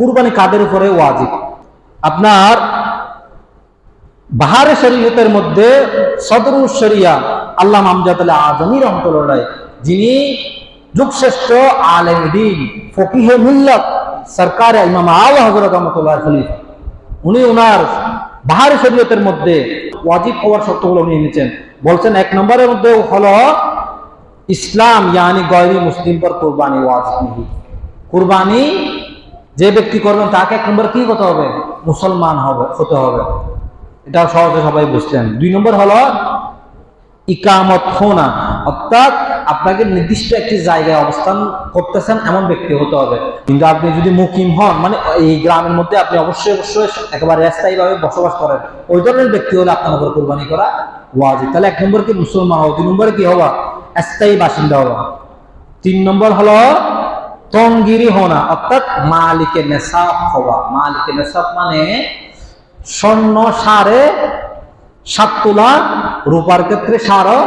কুরবানি কাদের উপরে ওয়াজিব? আপনার বাহারে শরীয়তের মধ্যে সদরুল শরিয়া আল্লাহ আমজাদ আজমি রহমতুল্লাহ, যিনি যুগশ্রেষ্ঠ আলেম দিন, ফকিহে মিল্লত, সরকার ইমাম আল হজরত রহমতুল্লাহ খলিফা। উনি ওনার বাহারে শরীয়তের মধ্যে ওয়াজিব হওয়ার শর্তগুলো উনি এনেছেন বলছেন, এক নম্বরের মধ্যে হলো ইসলাম, ইয়ানি গয়রি মুসলিম পর কোরবানি ওয়াজিব কুরবানি যে ব্যক্তি করবেন, তাকে এক নম্বর কি করতে হবে? মুসলমান হবে, হতে হবে। এটা সহজে সবাই বুঝলেন দুই নম্বর হলো ইকামত হোনা, অর্থাৎ আপনাকে নির্দিষ্ট একটি জায়গায় অবস্থান করতেছেন এমন ব্যক্তি হতে হবে। কিন্তু আপনি যদি মুকিম হন মানে এই গ্রামের মধ্যে আপনি অবশ্যই অবশ্যই একেবারে স্থায়ীভাবে বসবাস করেন, ওই ধরনের ব্যক্তি হলে আপনার উপর কোরবানি করা ওয়াজিব। তাহলে এক নম্বর কি মুসলমান হওয়া দুই নম্বরে কি হওয়া? স্থায়ী বাসিন্দা হওয়া। তিন নম্বর হলো তঙ্গিরি হোনা অর্থাৎ মালিকে নেশাব হওয়া। মালিকে নেশাব মানে স্বর্ণ সারে সাত তোলা, রূপার ক্ষেত্রে সারও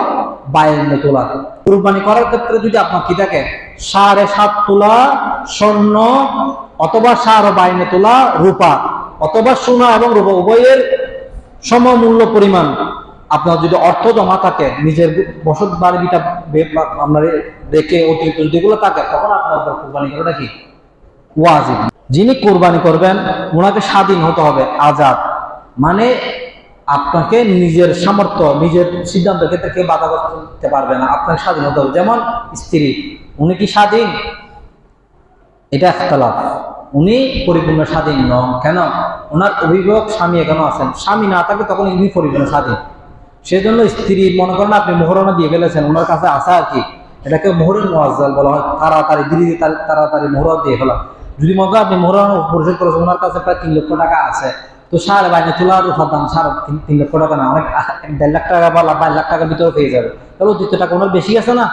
বায়ান্ন তোলা। কুরবানি করার ক্ষেত্রে যদি আপনার কি থাকে সাড়ে সাত তোলা, স্বর্ণ, অথবা সার বায়ান্ন তোলা, রূপা, অথবা সোনা এবং রূপা, উভয়ের সমমূল্য পরিমাণ। আপনার যদি অর্থ জমা থাকে, নিজের বসত বাড়িটা আপনার রেখে অতিরিক্ত যেগুলো থাকে, তখন উপর কোরবানি করাটা কি ওয়াজিব। যিনি কোরবানি করবেন, ওনাকে স্বাধীন হতে হবে আজাদ। মানে আপনাকে নিজের সামর্থ্য, নিজের সিদ্ধান্ত ক্ষেত্রে কেউ বাধা করতে পারবে না। আপনাকে স্বাধীন হতে হবে। যেমন স্ত্রী, উনি কি স্বাধীন? এটা একতলাপ উনি পরিপূর্ণ স্বাধীন নন। কেন? ওনার অভিভাবক স্বামী এখনও আছেন। স্বামী না থাকে তখন উনি পরিপূর্ণ স্বাধীন। সেজন্য স্ত্রী, মনে করেন আপনি মোহরণা দিয়ে ফেলেছেন। ওনার কাছে আসা আর কি। এটাকে মোহরের মোয়াজ্জাল বলা হয়। তাড়াতাড়ি, ধীরে তাড়াতাড়ি মোহর দিয়ে ফেলা। যদি মনে আপনি মোহরানা পরিশোধ করেছেন, ওনার কাছে প্রায় তিন লক্ষ টাকা আছে। তো সাড়ে বাইরে তোলার উপর দাম সাড়ে তিন লক্ষ টাকা না, অনেক দেড় লাখ টাকা বা বাইশ লাখ টাকার ভিতরে পেয়ে যাবে। তাহলে অতিরিক্ত টাকা ওনার বেশি আছে না?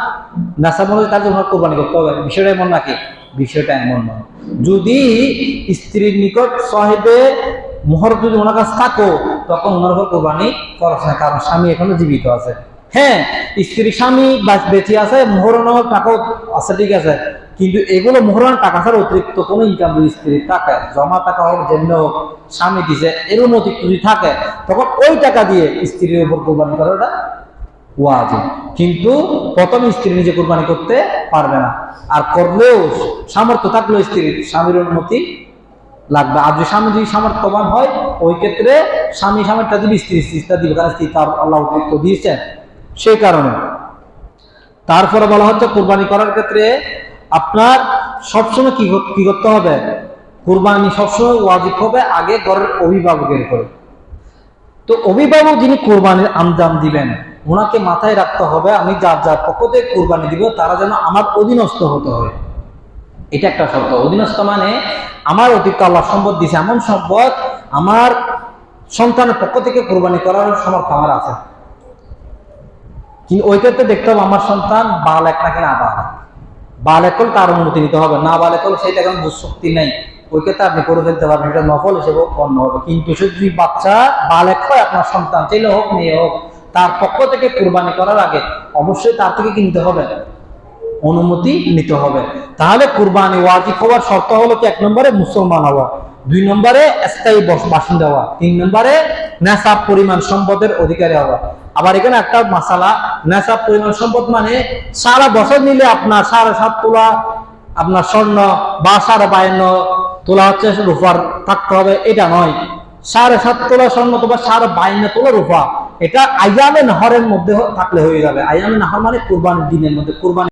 নাসা মনে হয় তার জন্য কোরবানি করতে হবে। বিষয়টা এমন নাকি? বিষয়টা এমন নয়। যদি স্ত্রীর নিকট সাহেবে মোহর যদি ওনার কাছে থাকো, তখন ওনার উপর কোরবানি খরচ না কারণ স্বামী এখনও জীবিত আছে। হ্যাঁ স্ত্রী, স্বামী বা বেঁচে আছে মোহরানোর টাকাও আছে, ঠিক আছে। কিন্তু এগুলো মোহরান টাকা ছাড়া অতিরিক্ত কোনো ইনকাম স্ত্রীর থাকে জমা টাকা যেমন হোক স্বামী দিছে, এরকম অতিরিক্ত যদি থাকে, তখন ওই টাকা দিয়ে স্ত্রীর উপর কোরবানি করাটা ওয়াজিব। কিন্তু প্রথম স্ত্রী নিজে কোরবানি করতে পারবে না। আর করলেও সামর্থ্য থাকলেও স্ত্রীর স্বামীর অনুমতি লাগবে। আর যদি স্বামী যদি সামর্থ্যবান হয়, ওই ক্ষেত্রে স্বামী সামর্থ্য দিবে স্ত্রী স্ত্রীটা দিবে কারণ স্ত্রী তার আল্লাহ অতিরিক্ত দিয়েছেন। সেই কারণে। তারপরে বলা হচ্ছে, কোরবানি করার ক্ষেত্রে আপনার সবসময় কি কি করতে হবে? কোরবানি সবসময় ওয়াজিব হবে আগে ঘরের অভিভাবকের করে তো অভিভাবক যিনি কোরবানির আঞ্জাম দিবেন ওনাকে মাথায় রাখতে হবে, আমি যার যার পক্ষ থেকে কোরবানি দিব, তারা যেন আমার অধীনস্থ হতে হবে এটা একটা শব্দ অধীনস্থ মানে আমার অতিরিক্ত আল্লাহ সম্পদ দিছে এমন সম্পদ আমার সন্তানের পক্ষ থেকে কোরবানি করার সমর্থ আমার আছে। কিন্তু ওই ক্ষেত্রে দেখতে হবে আমার সন্তান বালেক নাকি না বালেক? বালেক হলে তার অনুমতি নিতে হবে, না বালেক হলে সেইটা এখন দুঃশক্তি নেই। ওই ক্ষেত্রে আপনি করে ফেলতে পারবেন, এটা নফল হিসেবে গণ্য হবে। কিন্তু সে যদি বাচ্চা বালেক হয়, আপনার সন্তান, ছেলে হোক, মেয়ে হোক, তার পক্ষ থেকে কোরবানি করার আগে অবশ্যই তার থেকে কিনতে হবে, অনুমতি নিতে হবে। তাহলে কোরবানি ওয়াজিব হওয়ার শর্ত হলো কি? এক নম্বরে মুসলমান হওয়া, দুই নম্বরে স্থায়ী বস- বাসিন্দা হওয়া, তিন নম্বরে নেশাব পরিমাণ সম্পদের অধিকারী হওয়া আবার এখানে একটা মাসালা, নেশাব পরিমাণ সম্পদ মানে সারা বছর নিলে আপনার সাড়ে সাত তোলা আপনার স্বর্ণ বা সাড়ে বায়ান্ন তোলা হচ্ছে রূপার থাকতে হবে, এটা নয়। সাড়ে সাত তোলা স্বর্ণ অথবা সাড়ে বায়ান্ন তোলা রূপা, এটা আয়ামে নাহরের মধ্যে থাকলে হয়ে যাবে। আয়ামে নাহর মানে কোরবানির দিনের মধ্যে, কোরবানি